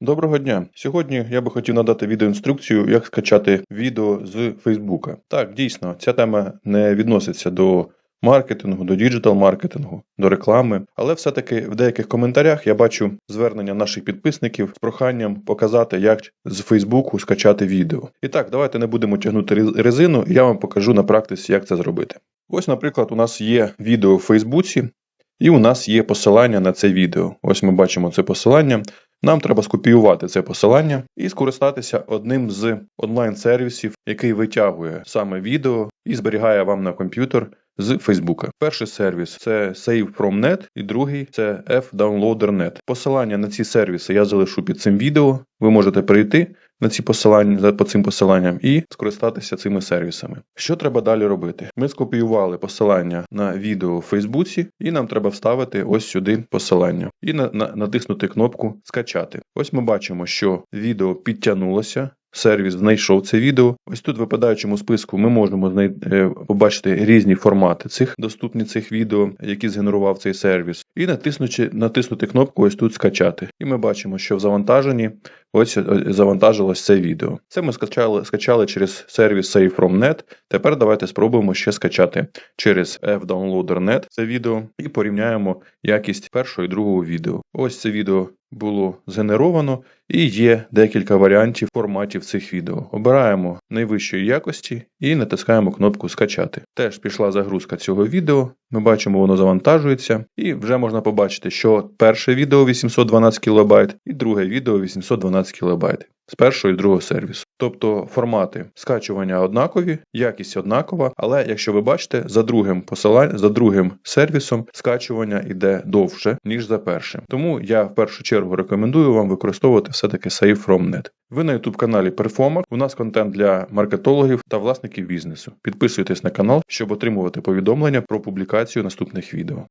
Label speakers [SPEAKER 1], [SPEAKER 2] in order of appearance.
[SPEAKER 1] Доброго дня! Сьогодні я би хотів надати відеоінструкцію, як скачати відео з Фейсбука. Так, дійсно, ця тема не відноситься до маркетингу, до діджитал-маркетингу, до реклами, але все-таки в деяких коментарях я бачу звернення наших підписників з проханням показати, як з Фейсбуку скачати відео. І так, давайте не будемо тягнути резину, і я вам покажу на практиці, як це зробити. Ось, наприклад, у нас є відео в Фейсбуці, і у нас є посилання на це відео. Ось ми бачимо це посилання. Нам треба скопіювати це посилання і скористатися одним з онлайн-сервісів, який витягує саме відео і зберігає вам на комп'ютер з Фейсбука. Перший сервіс це SaveFromNet, і другий це FDownloader.net. Посилання на ці сервіси я залишу під цим відео. Ви можете перейти на ці посилання по цим посиланням і скористатися цими сервісами. Що треба далі робити? Ми скопіювали посилання на відео в Фейсбуці, і нам треба вставити ось сюди посилання і на, на, натиснути кнопку Скачати. Ось ми бачимо, що відео підтягнулося. Сервіс знайшов це відео. Ось тут в випадаючому списку ми можемо знай... е, побачити різні формати цих доступні цих відео, які згенерував цей сервіс, і натиснучи натиснути кнопку ось тут скачати. І ми бачимо, що в завантаженні ось е, завантажилось це відео. Це ми скачали, скачали через сервіс SaveFromNet. Тепер давайте спробуємо ще скачати через FDownloader.net це відео і порівняємо якість першого і другого відео. Ось це відео було згенеровано, і є декілька варіантів форматів цих відео. Обираємо найвищої якості і натискаємо кнопку Скачати. Теж пішла загрузка цього відео. Ми бачимо, воно завантажується, і вже можна побачити, що перше відео 812 кБ і друге відео 812 кБ з першого і другого сервісу. Тобто формати скачування однакові, якість однакова, але якщо ви бачите, за другим посиланням, за другим сервісом скачування йде довше, ніж за першим. Тому я в першу чергу рекомендую вам використовувати все-таки SaveFromNet. Ви на YouTube каналі Performer. У нас контент для маркетологів та власників бізнесу. Підписуйтесь на канал, щоб отримувати повідомлення про публікацію наступних відео.